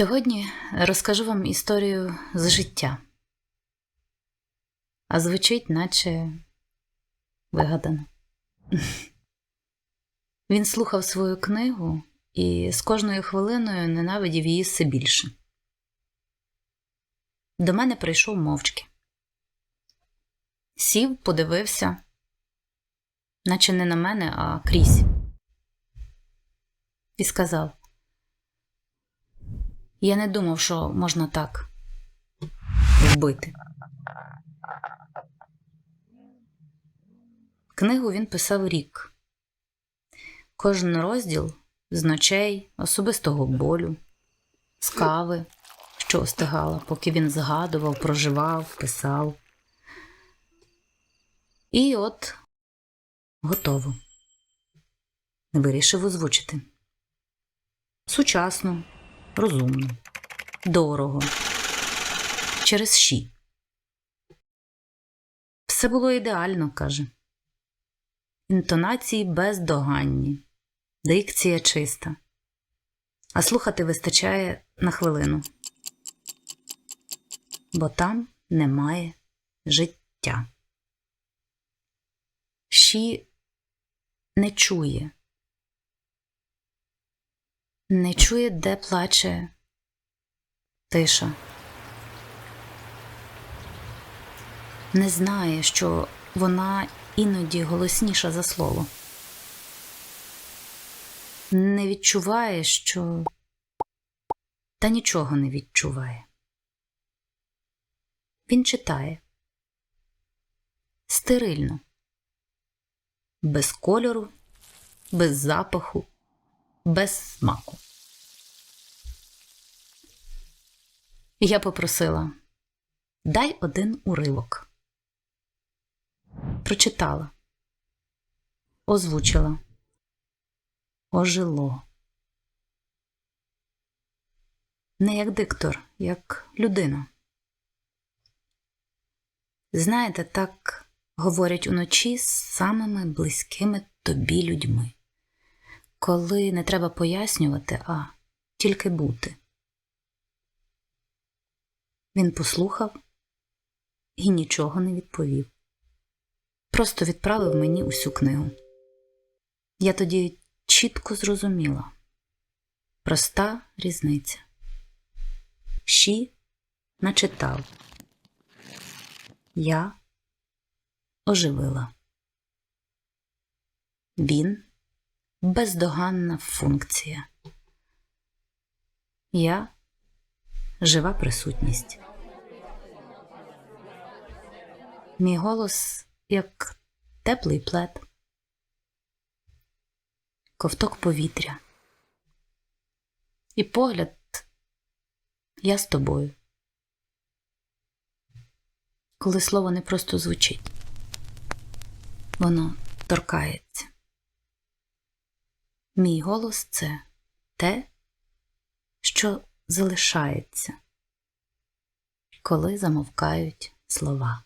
Сьогодні розкажу вам історію з життя. А звучить, наче вигадано. Він слухав свою книгу і з кожною хвилиною ненавидів її все більше. До мене прийшов мовчки. Сів, подивився, наче не на мене, а крізь. І сказав: Я не думав, що можна так вбити. Книгу він писав рік. Кожен розділ з ночей, особистого болю, з кави, що остигала, поки він згадував, проживав, писав. І от готово. Вирішив озвучити. Сучасно, розумно, дорого, через щі. Все було ідеально, каже. Інтонації бездоганні, дикція чиста, а слухати вистачає на хвилину, бо там немає життя. Щі не чує, не чує, де плаче тиша. Не знає, що вона іноді голосніша за слово. Не відчуває, що та нічого не відчуває. Він читає стерильно, без кольору, без запаху, без смаку. Я попросила дай один уривок прочитала, озвучила, ожило. Не як диктор, як людина. Знаєте, так говорять уночі з самими близькими тобі людьми, коли не треба пояснювати, а тільки бути. Він послухав і нічого не відповів просто відправив мені усю книгу. Я тоді чітко зрозуміла проста різниця. Щі начитав, я оживила. Він бездоганна функція. Я жива присутність. Мій голос як теплий плед, ковток повітря. І погляд я з тобою. Коли слово не просто звучить, воно торкається. Мій голос це те, що залишається, коли замовкають слова.